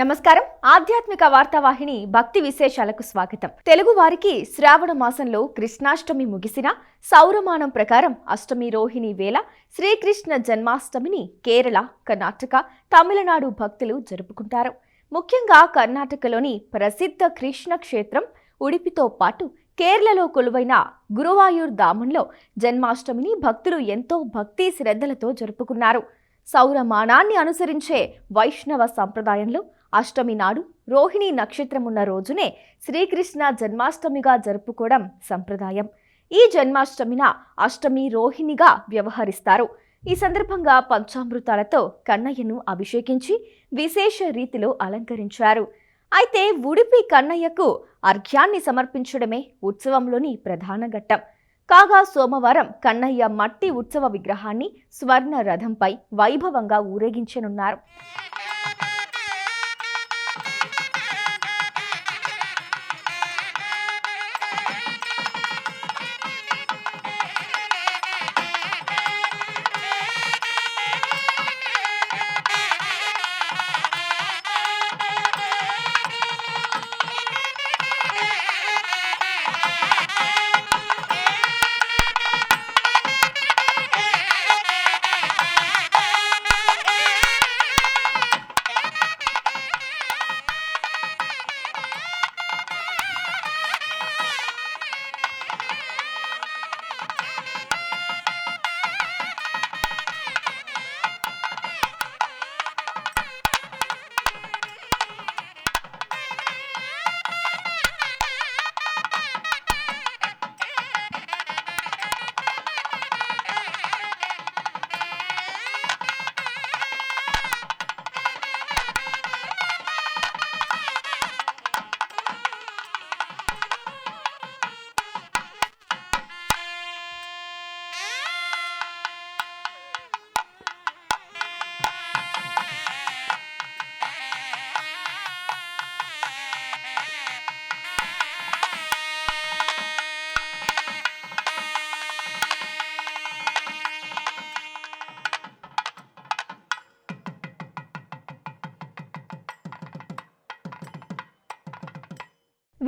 నమస్కారం. ఆధ్యాత్మిక వార్తావాహిని భక్తి విశేషాలకు స్వాగతం. తెలుగు వారికి శ్రావణ మాసంలో కృష్ణాష్టమి ముగిసిన సౌరమానం ప్రకారం అష్టమి రోహిణి వేళ శ్రీకృష్ణ జన్మాష్టమిని కేరళ కర్ణాటక తమిళనాడు భక్తులు జరుపుకుంటారు. ముఖ్యంగా కర్ణాటకలోని ప్రసిద్ధ కృష్ణ క్షేత్రం ఉడిపితో పాటు కేరళలో కొలువైన గురువాయూర్ ధామంలో జన్మాష్టమిని భక్తులు ఎంతో భక్తి శ్రద్ధలతో జరుపుకున్నారు. సౌరమానాన్ని అనుసరించే వైష్ణవ సంప్రదాయంలో అష్టమి నాడు రోహిణి నక్షత్రం ఉన్న రోజునే శ్రీకృష్ణ జన్మాష్టమిగా జరుపుకోవడం సంప్రదాయం. ఈ జన్మాష్టమిన అష్టమి రోహిణిగా వ్యవహరిస్తారు. ఈ సందర్భంగా పంచామృతాలతో కన్నయ్యను అభిషేకించి విశేష రీతిలో అలంకరించారు. అయితే ఉడిపి కన్నయ్యకు అర్ఘ్యాన్ని సమర్పించడమే ఉత్సవంలోని ప్రధాన ఘట్టం. కాగా సోమవారం కన్నయ్య మట్టి ఉత్సవ విగ్రహాన్ని స్వర్ణ రథంపై వైభవంగా ఊరేగించనున్నారు.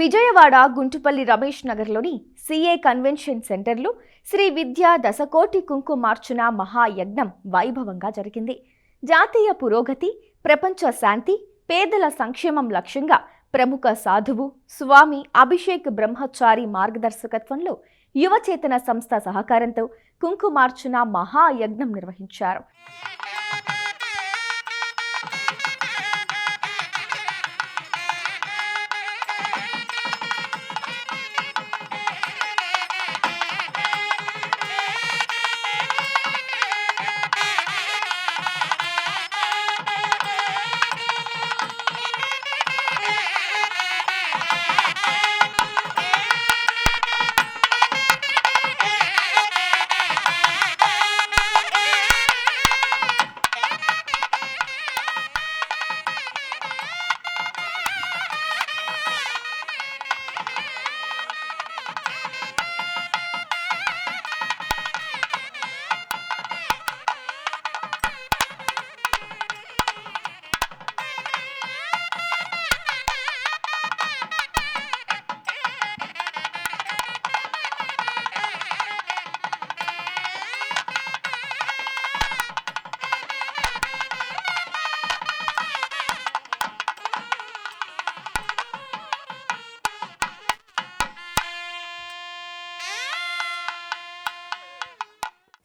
విజయవాడ గుంటుపల్లి రమేష్ నగర్లోని సిఏ కన్వెన్షన్ సెంటర్లో శ్రీ విద్యా దశకోటి కుంకుమార్చున మహాయజ్ఞం వైభవంగా జరిగింది. జాతీయ పురోగతి ప్రపంచ శాంతి పేదల సంక్షేమం లక్ష్యంగా ప్రముఖ సాధువు స్వామి అభిషేక్ బ్రహ్మచారి మార్గదర్శకత్వంలో యువచేతన సంస్థ సహకారంతో కుంకుమార్చున మహాయజ్ఞం నిర్వహించారు.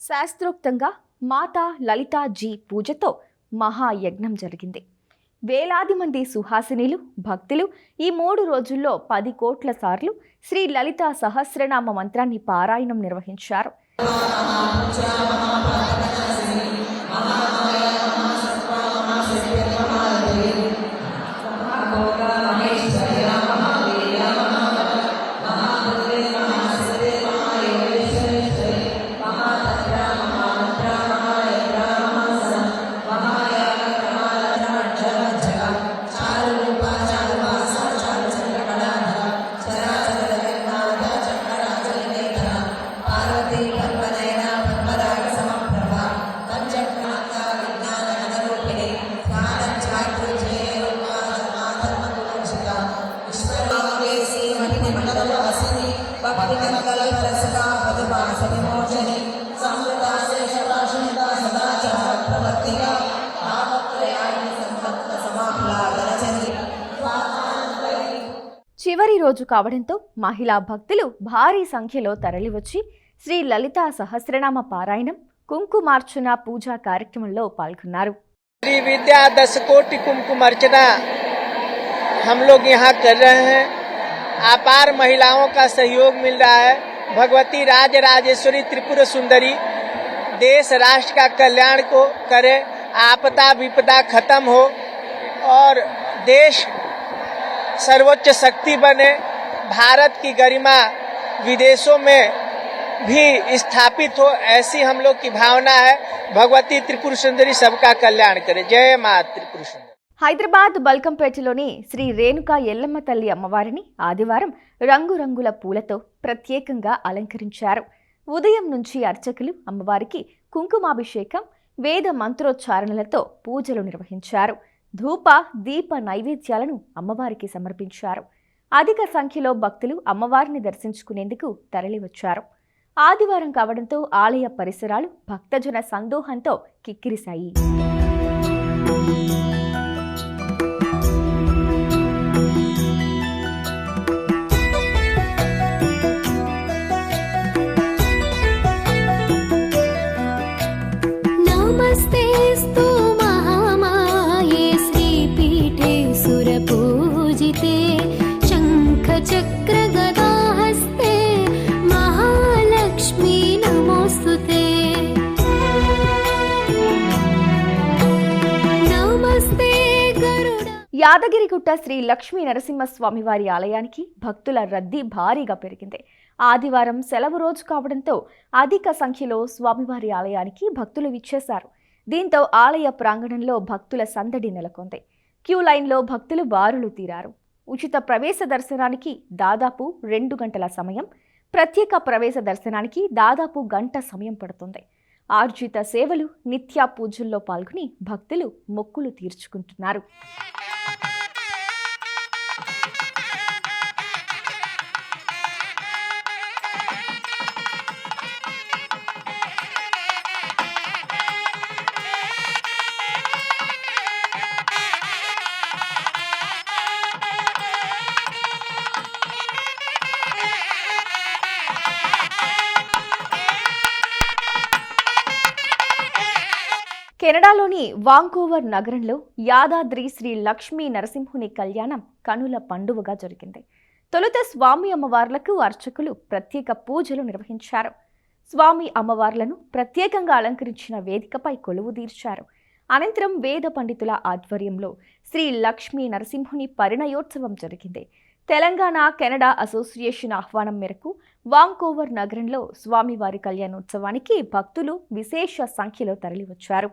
శాస్త్రోక్తంగా మాతా లలితాజీ పూజతో మహాయజ్ఞం జరిగింది. వేలాది మంది సుహాసినిలు భక్తులు ఈ మూడు రోజుల్లో పది కోట్ల సార్లు శ్రీ లలిత సహస్రనామ మంత్రాన్ని పారాయణం నిర్వహించారు. చివరి రోజు కావడంతో మహిళా భక్తులు భారీ సంఖ్యలో తరలివచ్చి శ్రీ లలితా సహస్రనామ పారాయణం కుంకుమార్చన పూజా కార్యక్రమంలో పాల్గొన్నారు श्री विद्या दस कोटि कुमकुम अर्चना हम लोग यहाँ कर रहे हैं अपार महिलाओं का सहयोग मिल रहा है भगवती राज राजेश्वरी त्रिपुर सुंदरी देश राष्ट्र का कल्याण को करे आपदा विपदा खत्म हो और देश सर्वोच्च शक्ति बने भारत की गरिमा विदेशों में भी स्थापित हो ऐसी हम लोग की भावना है भगवती त्रिपुर सुंदरी सबका कल्याण करे जय माँ त्रिपुर सुंदरी హైదరాబాద్ బల్కంపేటలోని శ్రీ రేణుకా ఎల్లమ్మ తల్లి అమ్మవారిని ఆదివారం రంగురంగుల పూలతో ప్రత్యేకంగా అలంకరించారు ఉదయం నుంచి అర్చకులు అమ్మవారికి కుంకుమాభిషేకం వేద మంత్రోచ్చారణలతో పూజలు నిర్వహించారు ధూప దీప నైవేద్యాలను అమ్మవారికి సమర్పించారు. అధిక సంఖ్యలో భక్తులు అమ్మవారిని దర్శించుకునేందుకు తరలివచ్చారు. ఆదివారం కావడంతో ఆలయ పరిసరాలు భక్తజన సందోహంతో కిక్కిరిశాయి. యాదగిరిగుట్ట శ్రీ లక్ష్మీ నరసింహస్వామివారి ఆలయానికి భక్తుల రద్దీ భారీగా పెరిగింది. ఆదివారం సెలవు రోజు కావడంతో అధిక సంఖ్యలో స్వామివారి ఆలయానికి భక్తులు విచ్చేశారు. దీంతో ఆలయ ప్రాంగణంలో భక్తుల సందడి నెలకొంది. క్యూ లైన్లో భక్తులు బారులు తీరారు. ఉచిత ప్రవేశ దర్శనానికి దాదాపు రెండు గంటల సమయం ప్రత్యేక ప్రవేశ దర్శనానికి దాదాపు గంట సమయం పడుతుంది. ఆర్జిత సేవలు నిత్యా పూజల్లో పాల్గొని భక్తులు మొక్కులు తీర్చుకుంటున్నారు. కెనడాలోని వాంకోవర్ నగరంలో యాదాద్రి శ్రీ లక్ష్మీ నరసింహుని కళ్యాణం కనుల పండువగా జరిగింది. తొలుత స్వామి అమ్మవార్లకు అర్చకులు ప్రత్యేక పూజలు నిర్వహించారు. స్వామి అమ్మవార్లను ప్రత్యేకంగా అలంకరించిన వేదికపై కొలువు తీర్చారు. అనంతరం వేద పండితుల ఆధ్వర్యంలో శ్రీ లక్ష్మీ నరసింహుని పరిణయోత్సవం జరిగింది. తెలంగాణ కెనడా అసోసియేషన్ ఆహ్వానం మేరకు వాంకోవర్ నగరంలో స్వామివారి కళ్యాణోత్సవానికి భక్తులు విశేష సంఖ్యలో తరలివచ్చారు.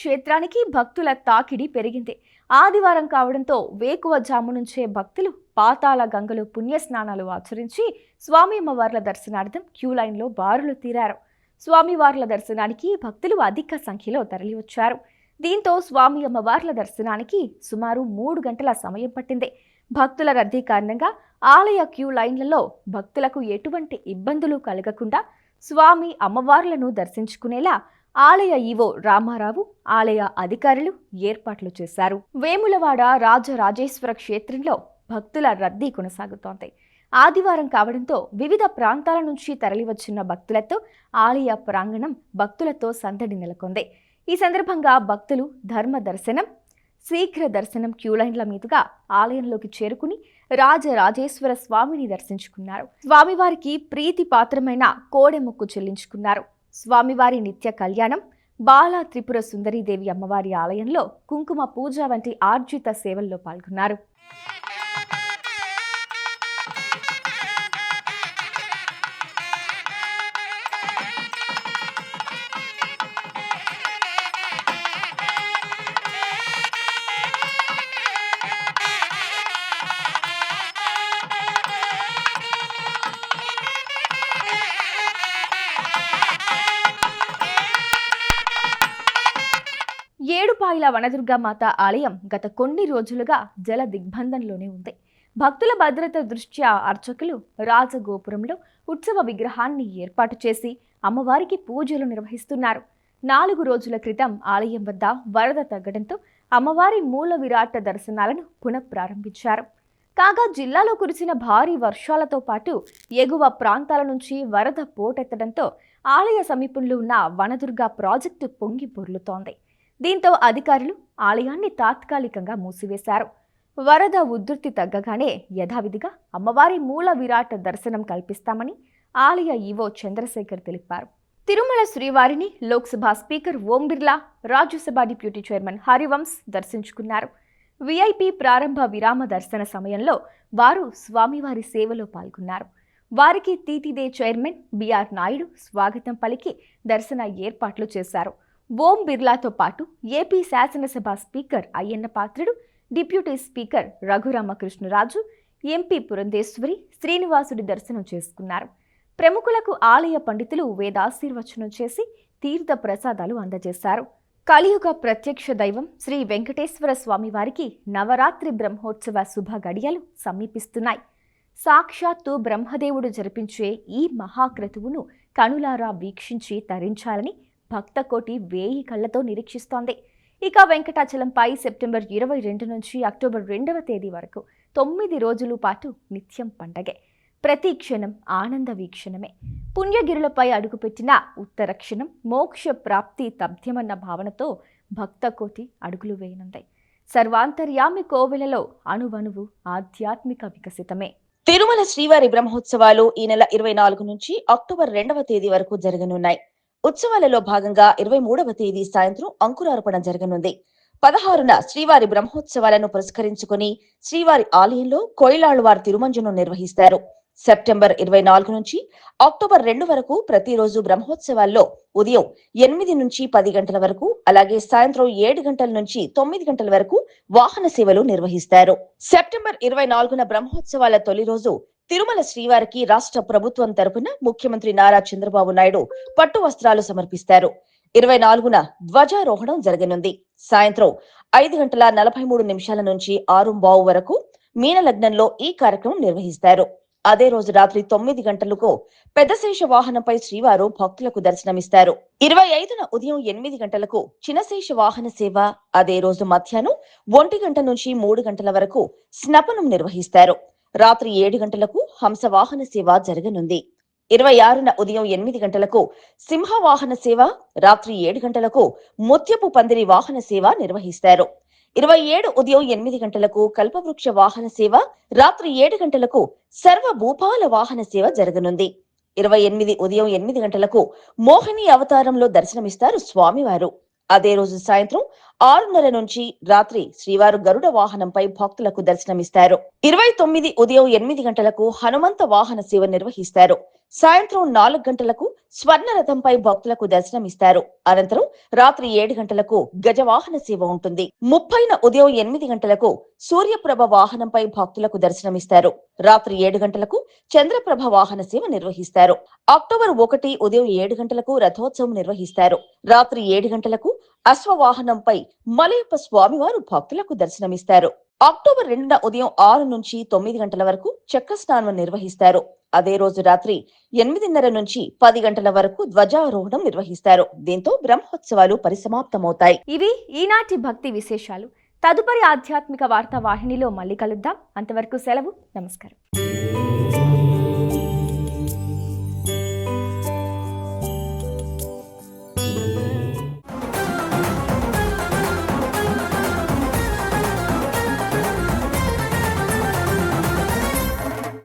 క్షేత్రానికి భక్తుల తాకిడి పెరిగింది. ఆదివారం కావడంతో వేకువ జాము నుంచే భక్తులు పాతాళ గంగలో పుణ్యస్నానాలు ఆచరించి స్వామి అమ్మవార్ల దర్శనార్థం క్యూ లైన్లో బారులు తీరారు. స్వామివార్ల దర్శనానికి భక్తులు అధిక సంఖ్యలో తరలివచ్చారు. దీంతో స్వామి అమ్మవార్ల దర్శనానికి సుమారు మూడు గంటల సమయం పట్టింది. భక్తుల రద్దీ కారణంగా ఆలయ క్యూ లైన్లలో భక్తులకు ఎటువంటి ఇబ్బందులు కలగకుండా స్వామి అమ్మవార్లను దర్శించుకునేలా ఆలయ ఈవో రామారావు ఆలయ అధికారులు ఏర్పాట్లు చేశారు. వేములవాడ రాజరాజేశ్వర క్షేత్రంలో భక్తుల రద్దీ కొనసాగుతోంది. ఆదివారం కావడంతో వివిధ ప్రాంతాల నుంచి తరలివచ్చిన భక్తులతో ఆలయ ప్రాంగణం భక్తులతో సందడి నెలకొంది. ఈ సందర్భంగా భక్తులు ధర్మ దర్శనం శీఘ్ర దర్శనం క్యూలైన్ల మీదుగా ఆలయంలోకి చేరుకుని రాజరాజేశ్వర స్వామిని దర్శించుకున్నారు. స్వామివారికి ప్రీతి పాత్రమైన కోడెముక్కు చెల్లించుకున్నారు. స్వామివారి నిత్య కళ్యాణం బాల త్రిపుర సుందరీదేవి అమ్మవారి ఆలయంలో కుంకుమ పూజ వంటి ఆర్జిత సేవల్లో పాల్గొన్నారు. వనదుర్గామాత ఆలయం గత కొన్ని రోజులుగా జల దిగ్బంధంలోనే ఉంది. భక్తుల భద్రత దృష్ట్యా అర్చకులు రాజగోపురంలో ఉత్సవ విగ్రహాన్ని ఏర్పాటు చేసి అమ్మవారికి పూజలు నిర్వహిస్తున్నారు. నాలుగు రోజుల క్రితం ఆలయం వద్ద వరద తగ్గడంతో అమ్మవారి మూల విరాట దర్శనాలను పునఃప్రారంభించారు. కాగా జిల్లాలో కురిసిన భారీ వర్షాలతో పాటు ఎగువ ప్రాంతాల నుంచి వరద పోటెత్తడంతో ఆలయ సమీపంలో ఉన్న వనదుర్గ ప్రాజెక్టు పొంగి పొర్లుతోంది. దీంతో అధికారులు ఆలయాన్ని తాత్కాలికంగా మూసివేశారు. వరద ఉధృతి తగ్గగానే యథావిధిగా అమ్మవారి మూల విరాట దర్శనం కల్పిస్తామని ఆలయ ఈవో చంద్రశేఖర్ తెలిపారు. తిరుమల శ్రీవారిని Lok Sabha speaker Om Birla Rajya Sabha deputy chairman Harivansh దర్శించుకున్నారు. విఐపి ప్రారంభ విరామ దర్శన సమయంలో వారు స్వామివారి సేవలో పాల్గొన్నారు. వారికి తీతిదే చైర్మన్ బిఆర్ నాయుడు స్వాగతం పలికి దర్శన ఏర్పాట్లు చేశారు. ఓం బిర్లాతో పాటు ఏపీ శాసనసభ speaker Ayyanna Patrudu deputy speaker Raghurama Krishna Raju MP Purandeswari శ్రీనివాసుడి దర్శనం చేసుకున్నారు. ప్రముఖులకు ఆలయ పండితులు వేదాశీర్వచనం చేసి తీర్థ ప్రసాదాలు అందజేశారు. కలియుగ ప్రత్యక్ష దైవం శ్రీ వెంకటేశ్వర స్వామివారికి నవరాత్రి బ్రహ్మోత్సవ శుభ గడియలు సమీపిస్తున్నాయి. సాక్షాత్తు బ్రహ్మదేవుడు జరిపించే ఈ మహాక్రతువును కనులారా వీక్షించి తరించాలని భక్త కోటి వేయి కళ్ళతో నిరీక్షిస్తోంది. ఇక వెంకటాచలంపై సెప్టెంబర్ ఇరవై రెండు నుంచి అక్టోబర్ రెండవ తేదీ వరకు తొమ్మిది రోజుల పాటు నిత్యం పండగే. ప్రతి క్షణం ఆనంద వీక్షణమే. పుణ్యగిరులపై అడుగుపెట్టిన ఉత్తరక్షణం మోక్ష ప్రాప్తి తథ్యమన్న భావనతో భక్త కోటి అడుగులు వేయనుంది. సర్వాంతర్యామి కోవెలలో అణువణువు ఆధ్యాత్మిక వికసితమే. తిరుమల శ్రీవారి బ్రహ్మోత్సవాలు ఈ నెల ఇరవై నాలుగు నుంచి అక్టోబర్ రెండవ తేదీ వరకు జరగనున్నాయి. ఉత్సవాలలో భాగంగా ఇరవై మూడవ తేదీ సాయంత్రం అంకురార్పణ జరగనుంది. పదహారున శ్రీవారి బ్రహ్మోత్సవాలను పురస్కరించుకుని శ్రీవారి ఆలయంలో కోయిలాళ్వార్ తిరుమంజనం నిర్వహిస్తారు. సెప్టెంబర్ ఇరవై నాలుగు నుంచి అక్టోబర్ రెండు వరకు ప్రతిరోజు బ్రహ్మోత్సవాల్లో ఉదయం ఎనిమిది నుంచి పది గంటల వరకు అలాగే సాయంత్రం ఏడు గంటల నుంచి తొమ్మిది గంటల వరకు వాహన సేవలు నిర్వహిస్తారు. సెప్టెంబర్ ఇరవై నాలుగున బ్రహ్మోత్సవాల తొలి రోజు తిరుమల శ్రీవారికి రాష్ట్ర ప్రభుత్వం తరపున ముఖ్యమంత్రి నారా చంద్రబాబు నాయుడు పట్టు వస్త్రాలు సమర్పిస్తారు. ఇరవై నాలుగున ధ్వజారోహణం జరగనుంది. సాయంత్రం ఐదు గంటల నలభై మూడు నిమిషాల నుంచి ఆరు బావు వరకు మీనలగ్నంలో ఈ కార్యక్రమం నిర్వహిస్తారు. అదే రోజు రాత్రి తొమ్మిది గంటలకు పెద్దశేష వాహనంపై శ్రీవారు భక్తులకు దర్శనమిస్తారు. ఇరవై ఐదున ఉదయం ఎనిమిది గంటలకు చిన్నశేష వాహన సేవ అదే రోజు మధ్యాహ్నం ఒంటి గంట నుంచి మూడు గంటల వరకు స్నపనం నిర్వహిస్తారు. రాత్రి ఏడు గంటలకు హంస వాహన సేవ జరగనుంది. ఇరవై ఆరున ఉదయం ఎనిమిది గంటలకు సింహ వాహన సేవ రాత్రి ఏడు గంటలకు ముత్యపు పందిరి వాహన సేవ నిర్వహిస్తారు. ఇరవై ఏడు ఉదయం ఎనిమిది గంటలకు కల్పవృక్ష వాహన సేవ రాత్రి ఏడు గంటలకు సర్వ భూపాల వాహన సేవ జరగనుంది. ఇరవై ఎనిమిది ఉదయం ఎనిమిది గంటలకు మోహిని అవతారంలో దర్శనమిస్తారు స్వామివారు. అదే రోజు సాయంత్రం ఆరున్నర నుంచి రాత్రి శ్రీవారు గరుడ వాహనంపై భక్తులకు దర్శనమిస్తారు. ఇరవై తొమ్మిది ఉదయం ఎనిమిది గంటలకు హనుమంత వాహన సేవ నిర్వహిస్తారు. సాయంత్రం నాలుగు గంటలకు స్వర్ణ రథంపై భక్తులకు దర్శనమిస్తారు. అనంతరం రాత్రి ఏడు గంటలకు గజవాహన సేవ ఉంటుంది. ముప్పైన ఉదయం ఎనిమిది గంటలకు సూర్యప్రభ వాహనంపై భక్తులకు దర్శనమిస్తారు. రాత్రి ఏడు గంటలకు చంద్రప్రభ వాహన సేవ నిర్వహిస్తారు. అక్టోబర్ ఒకటి ఉదయం ఏడు గంటలకు రథోత్సవం నిర్వహిస్తారు. రాత్రి ఏడు గంటలకు అశ్వవాహనంపై మలయప్ప స్వామివారు భక్తులకు దర్శనమిస్తారు. అక్టోబర్ రెండున ఉదయం ఆరు నుంచి తొమ్మిది గంటల వరకు చక్ర స్నానం నిర్వహిస్తారు. అదే రోజు రాత్రి ఎనిమిదిన్నర నుంచి పది గంటల వరకు ధ్వజారోహణం నిర్వహిస్తారు. దీంతో బ్రహ్మోత్సవాలు పరిసమాప్తమవుతాయి. ఇవి ఈనాటి భక్తి విశేషాలు. తదుపరి ఆధ్యాత్మిక వార్తా వాహినిలో మళ్ళీ కలుద్దాం. అంతవరకు సెలవు. నమస్కారం.